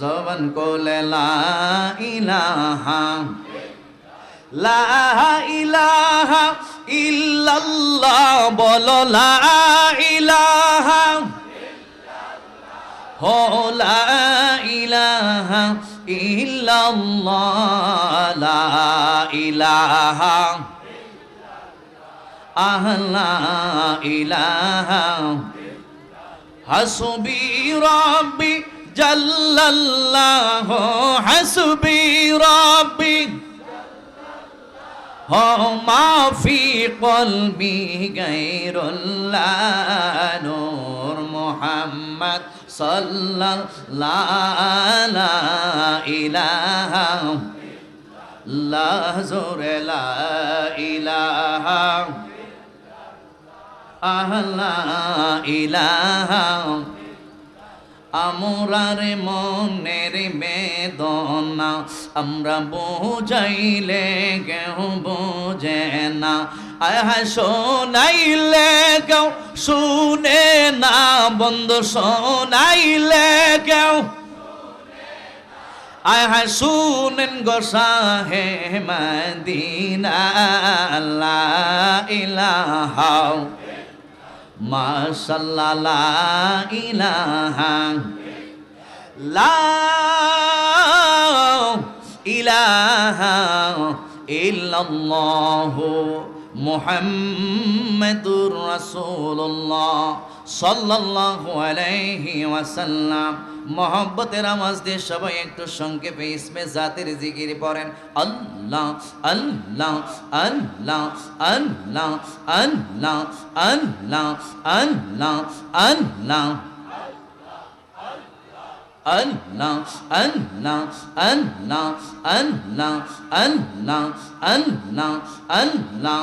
জবান কোলে লা ইলাহা লা ইলাহা ইল্লাল্লাহ বলো লা ইলাহা, হো ইলাহা ইল্লাল্লাহ, লা ইলাহা, আহ লা ইলাহা, হাসবি রব্বি জল্লাল্লাহ হাসবি রব্বি ما في قلبي غير الله نور محمد صلى الله لا إله لا زور لا إله لا إله আমরার মনের বেদনা, আমরা বোঝাইলে কেউ বোঝে না। শোনাইলে কেউ, শুনে না বন্ধ, শোনাইলে কেউ। আয় শুনেন গো সাহে মদিনা ইলাহা। মাশাল্লাহ ইলাহা লা ইলাহা সাল্লাল্লাহু আলাইহি ওয়াসাল্লাম মহব্বতের আওয়াজ দিয়ে সবাই একটু সংক্ষেপে ইসমে জাতির জিকির পড়েন আল্লাহ আল্লাহ আল্লাহ আল্লাহ আল্লাহ আল্লাহ আল্লাহ আল্লাহ আল্লাহ আল্লাহ আল্লাহ আল্লাহ আল্লাহ আল্লাহ আল্লাহ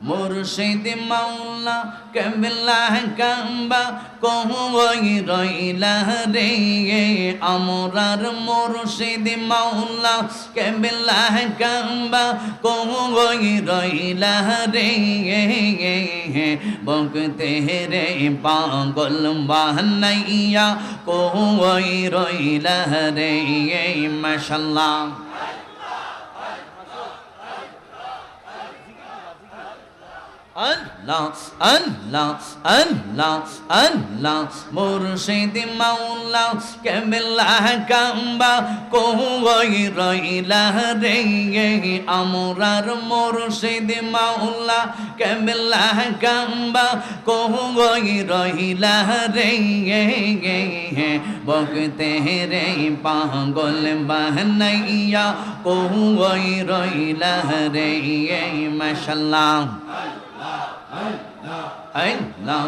মুর্শিদ মাওলা কেবলা কাম্বা কই রইলা রে আমরার মুর্শিদ মাওলা কেবলা কাম্বা কই রইলা রে বকতে রে পাগল বাহানাইয়া কই রইলা রে মাশাল্লাহ। আল্লাহ আল্লাহ আল্লাহ আল্লাহ মুর্শিদ মাওলা কেবলা কাম্বা কই রইলা রে আমরার মুর্শিদ মাওলা কেবলা কাম্বা কই রইলা রে বকতে রে পাগল বাহনাইয়া কই রইলা রে মাশাল্লাহ আল্লাহ আল্লাহ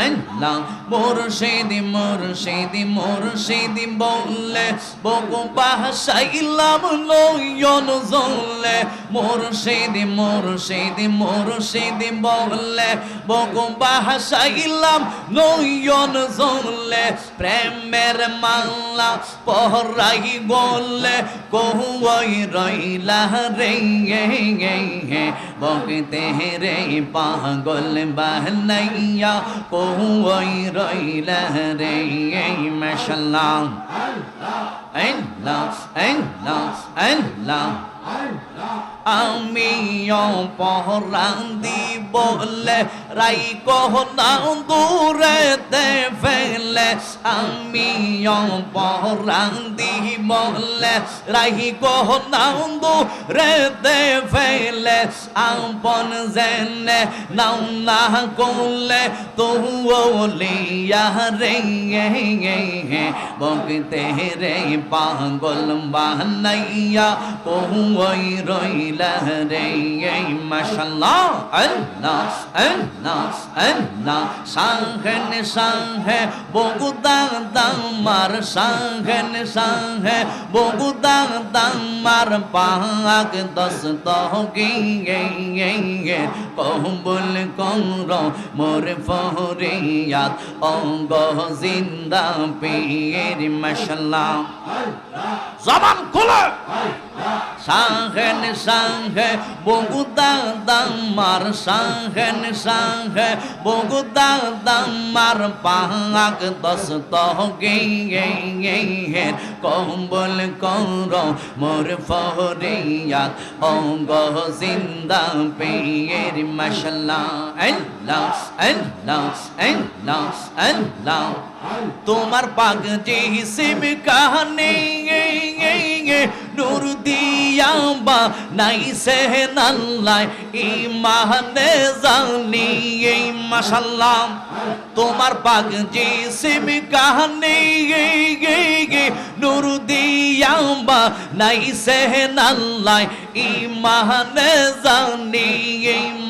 আল্লাহ মুর্শিদি মুর্শিদি মুর্শিদি বললে বকু বাহাসাইলাম নয়ন জলে মুর্শিদি মুর্শিদি মুর্শিদি বললে বকু বাহাসাইলাম নয়ন জলে প্রেমের মাল্লা পহরাই গলে, কহুয়াই রইলা রে বকতে রে, পাগল বলবাহ নাইয়া কহুই রইল রে মশাল্লা আল্লাহ আল্লাহ আল্লাহ আমিও পহরান্দি বলে রাই কহনা দূরে দে ফেলে আমি অপহরান বলে। রাই কহনা দূরে দে ফেলে আপন জেনে নাও না করলে তুলিয়া রে বকতে রে পাগল বানাইয়া কহুই রইলা রে মাশাল্লাহ, আল্লাহ আল্লাহ। না হ্যাঁ সাংহে নে সাংহে বগুদাং দাং মার সাংহে নে সাংহে বগুদাং দাং মার পাহাক দশ তহগিয়ে কহবুল কংর মোর ফহরিয়াত অঙ্গ জিন্দা পীর মশলা। হ্যাঁ, হ্যাঁ। জবান শাহেন শাহে বগুদা দামার শাহেন শাহে বগুদা দামার পাক দশ তহগে কম্বল কর, মোর ফরিয়াদ অঙ্গ জিন্দা পেয়ের মশলা। আল্লাহ আল্লাহ আল্লাহ আল্লাহ তোমার পাগ জিসিম কাহানে নূর দিয়া বা নাই সে নাল্লাই ইমানে জানি এই মাশাল্লাহ। তোমার পাগ জিসিম কাহানে নূর দিয়া বা নাই সে নাল্লাই ইমানে জানি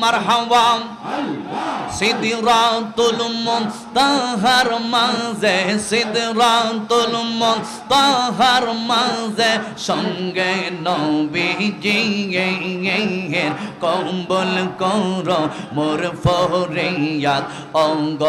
মারহাবা। সিদরাতুল মুনতাহার মাঝে, সিদরাতুল মুনতাহার মাঝে, সঙ্গে নবীজি কম্বল কর, মোর ফরিয়াদ, অঙ্গ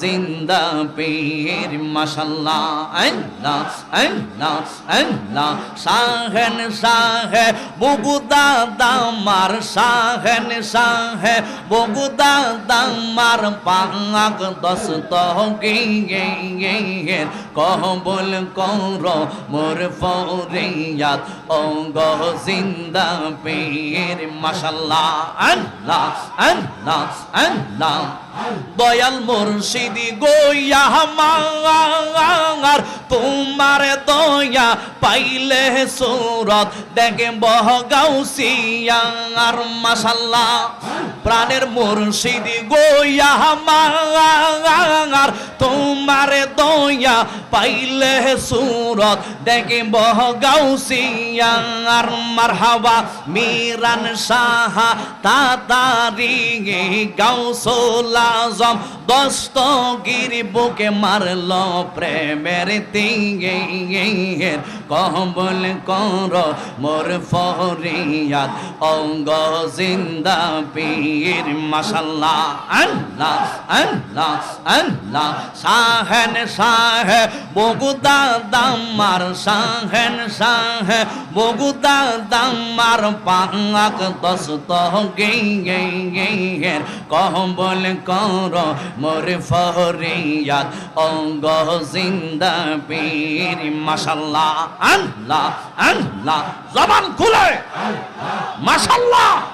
জিন্দা পীর, মাশাল্লাহ, আল্লাহ আল্লাহ। আল্লাহ শাহেন শাহে বুগুদা দামার শাহেন শাহে বুগুদা দামার পাক দশ তহগের কহবল কর মোর ফরিয়াদ অঙ্গ জিন্দা পীর মাশাল্লাহ আল্লাহ আল্লাহ আল্লাহ দয়াল মুর্শিদি গোয়া মার তোমার দয়া পাইলে সুরত দেখে বহ গাউসিয়ার মাশাল্লাহ। প্রাণের মুর্শিদি গোয়া মার, তোমার দয়া পাইলে সুরত দেখে বহ গাউসিয়ার মারহাবা মিরান সাহা তাতারি গাউসোলা আজম দস্তগির বুকে মারল প্রেমের তিঙ্গের কহবল কর মোর ফরিয়াদ, অঙ্গ জিন্দা পীর, মাশাল্লাহ, আল্লাহ আল্লাহ আল্লাহ। শাহেন, শাহ বগুদা দামার শাহেন, শাহ বগুদা দামার পাক দশ তহগের কহবল কর, মোর ফরিয়াদ অঙ্গ জিন্দা পীর, মাশাল্লাহ, আল্লাহ আল্লাহ। জবান খুলে। মাশাল্লাহ।